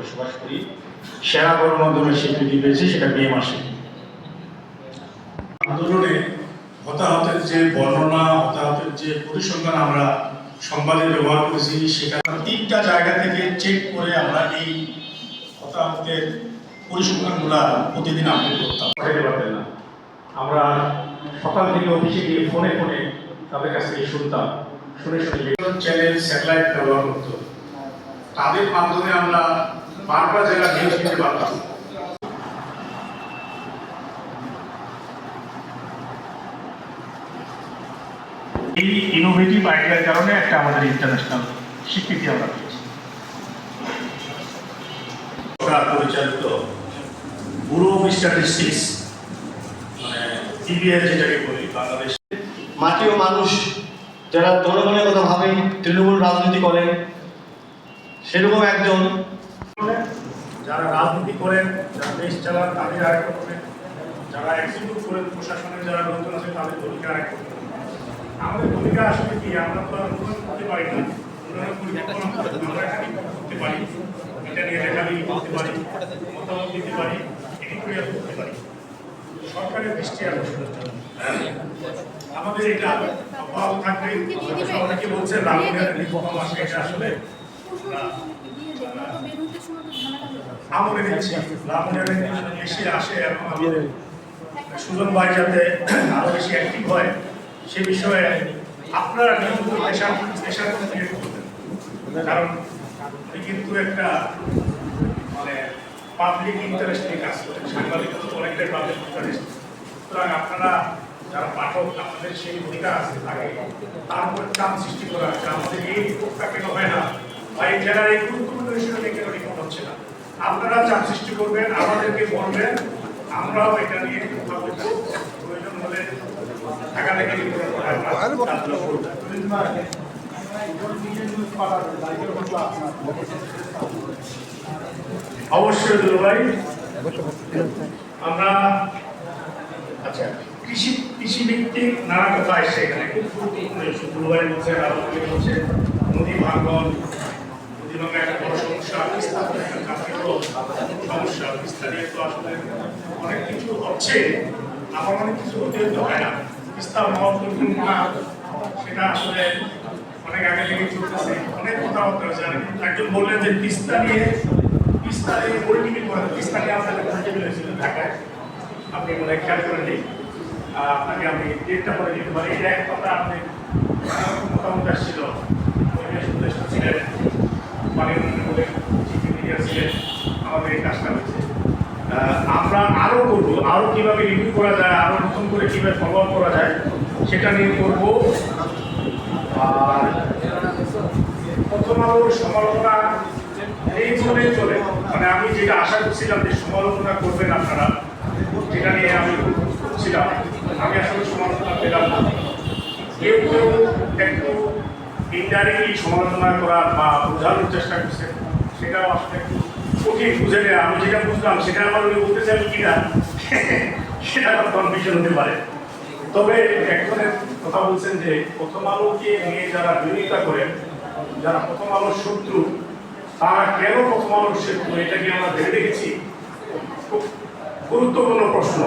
বসবাস করি সেরা গণমাধ্যমের স্বীকৃতি পেয়েছি সেটা মে মাসে। আন্দোলনে হতাহতের যে বর্ণনা হতাহতের যে পরিসংখ্যান আমরা সংবাদে ব্যবহার করেছি সেটা তিনটা জায়গা থেকে চেক করে আমরা এই হতাহতের পরিসংখ্যানগুলা প্রতিদিন আপডেট করতাম। পাঠাতে পারতেন না। আমরা সকাল থেকে অফিসে গিয়ে ফোনে ফোনে তাদের কাছ থেকে শুনতাম শুনে শুনে চ্যানেল স্যাটেলাইট ব্যবহার করত। তাদের মাধ্যমে আমরা বারবার জেলা নিউজ এই ইনোভেটিভ আইডিয়ার কারণে একটা আমাদের ইন্টারন্যাশনাল স্বীকৃতি আমরা পেয়েছি। সরকার পরিচালিত ব্যুরো অফ স্ট্যাটিস্টিক্স মানে যেটাকে বলি বাংলাদেশ। মাটি ও মানুষ যারা জনগণের কথা ভাবেন তৃণমূল রাজনীতি করেন সেরকম একজন যারা রাজনীতি করেন, যারা দেশ চালান, তাদের আরেক রকমের যারা এক্সিকিউট করেন, প্রশাসনের যারা লোকজন আছে, তাদের ভূমিকা আরেক আমাদের ভূমিকা আসলে কি? আমরা তো উন্নয়ন করতে পারি না। আমরা করতে পারি। এটা নিয়ে লেখালেখি করতে পারি, মতামত দিতে পারি, এডিটোরিয়াল করতে পারি। সরকারের দৃষ্টি আকর্ষণ। আমাদের এটা অভাব থাকবে অনেকে বলছে এটা আসলে আমলে নিচ্ছি রামনের বেশি আসে এবং আমাদের সুজন ভাই যাতে আরও বেশি অ্যাক্টিভ হয় সে বিষয়ে আপনারা নিয়মিত পেশার পেশার কারণ কিন্তু একটা মানে পাবলিক ইন্টারেস্ট নিয়ে কাজ করেন সাংবাদিকতা তো অনেকটাই পাবলিক ইন্টারেস্ট সুতরাং আপনারা যারা পাঠক আপনাদের সেই ভূমিকা আছে থাকে তার উপর চাপ সৃষ্টি করা যে আমাদের এই রিপোর্টটা কেন হয় না বা এই জেলার এই গুরুত্বপূর্ণ বিষয়টা কেন রিপোর্ট হচ্ছে না? আপনারা চাপ সৃষ্টি করবেন আমাদেরকে বলবেন আমরাও এটা নিয়ে কথা বলব প্রয়োজন হলে ঢাকা থেকে। অবশ্যই দুলু ভাই আমরা আচ্ছা কৃষি কৃষি ভিত্তিক নানা কথা আসছে এখানে। খুব গুরুত্বপূর্ণ ইস্যু বলছে রাজনীতি বলছে নদী ভাঙ্গন ভাঙ্গা একটা বড় সমস্যা সমস্যা তিস্তা নিয়ে তো আসলে অনেক কিছু হচ্ছে। আবার অনেক কিছু হতে হয় না। তিস্তা মহাপরিকল্পনা সেটা আসলে অনেক আগে থেকে চলতেছে। অনেক কথাবার্তা হয়েছে আর একজন বললেন যে তিস্তা নিয়ে তিস্তা নিয়ে পলিটিক্যাল করা তিস্তা নিয়ে আপনাদের পলিটিক্যাল হয়েছিল ঢাকায়। আপনি মনে হয় খেয়াল করেন নেই আহ, আপনাকে আমি ডেটটা পরে দিতে পারি। এটা এক কথা আপনি মতামত আসছিল আমরা আরও করব, আরও কীভাবে রিভিউ করা যায়, আরও নতুন করে কীভাবে ফলো আপ করা যায়, সেটা নিয়ে করব। আর প্রথম আলোর সমালোচনা এই চলে চলে। মানে আমি যেটা আশা করছিলাম যে সমালোচনা করবেন আপনারা যেটা নিয়ে আমি খুব প্রস্তুত ছিলাম। আমি আসলে সমালোচনা পেলাম না। কেউ কেউ একটু ইনডাইরেক্টলি সমালোচনা করা বা বোঝানোর চেষ্টা করছে সেটাও আসলে একটু কঠিন বুঝে আমি যেটা বুঝলাম, সেটা আমার উনি বলতে চাইবেন কিনা, সেটা আমার কনফিউশন হতে পারে। তবে একজনের কথা বলছেন যে, প্রথম আলোকে নিয়ে যারা বিরোধিতা করেন যারা প্রথম আলোর শত্রু, তারা কেন প্রথম আলোর শত্রু? এটা কি আমরা ভেবে দেখেছি? খুব গুরুত্বপূর্ণ প্রশ্ন।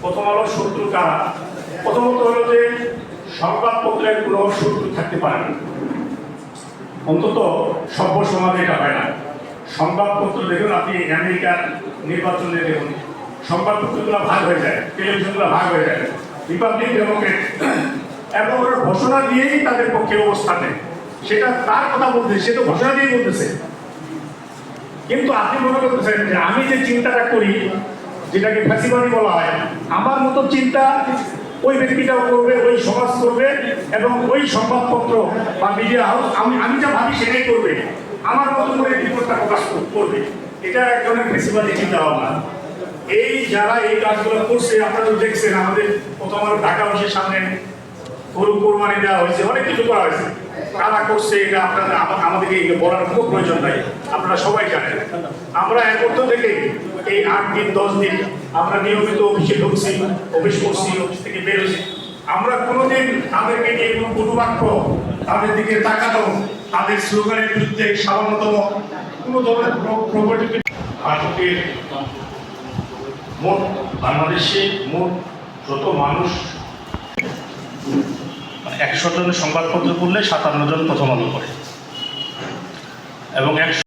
প্রথম আলোর শত্রু কারা? প্রথমত হলো যে, সংবাদপত্রের কোনো শত্রু থাকতে পারে না। অন্তত সভ্য সমাজে এটা হয় না। সংবাদপত্র দেখুন, আপনি আমেরিকার নির্বাচনে দেখুন। সংবাদপত্রগুলো ভাগ হয়ে যায় টেলিভিশনগুলো ভাগ হয়ে যায়। রিপাবলিক ডেমোক্রেট এবং ওরা ঘোষণা দিয়েই তাদের পক্ষে অবস্থান নেয়। সেটা তার কথা বলতেছে, সে তো ঘোষণা দিয়েই বলতেছে। কিন্তু আপনি মনে করতেছেন যে আমি যে চিন্তাটা করি, যেটাকে ফ্যাসিবাদী বলা হয়, আমার মতো চিন্তা ওই ব্যক্তিটাও করবে, ওই সমাজ করবে, এবং ওই সংবাদপত্র বা মিডিয়া হাউস আমি আমি যা ভাবি সেটাই করবে। আমার মতো করে রিপোর্টটা প্রকাশ করবে। এটা একজনের ফ্যাসিবাদী চিন্তা ভাবনা। এই যারা এই কাজগুলো করছে, আপনারা তো দেখছেন, আমাদের প্রথম আলো ঢাকা অফিসের সামনে গরু কোরবানি দেওয়া হয়েছে, অনেক কিছু করা হয়েছে। কারা করছে এটা আপনাদের আমাদেরকে এই বলার কোনো প্রয়োজন নাই। আপনারা সবাই জানেন। আমরা এক মধ্য থেকে এই আট দিন, দশ দিন আমরা নিয়মিত অফিসে ঢুকছি, অফিস করছি, অফিস থেকে বেরোছি আমরা কোনোদিন আমাদেরকে নিয়ে কোনো বাক্য তাদের দিকে তাকানো, তাদের স্লোগানের বিরুদ্ধে সামান্যতম কোনো ধরনের প্রবর্তিত ভারতের মোট বাংলাদেশে মোট যত মানুষ একশো জন সংবাদপত্র করলে সাতান্ন জন প্রথম আলো করে এবং একশো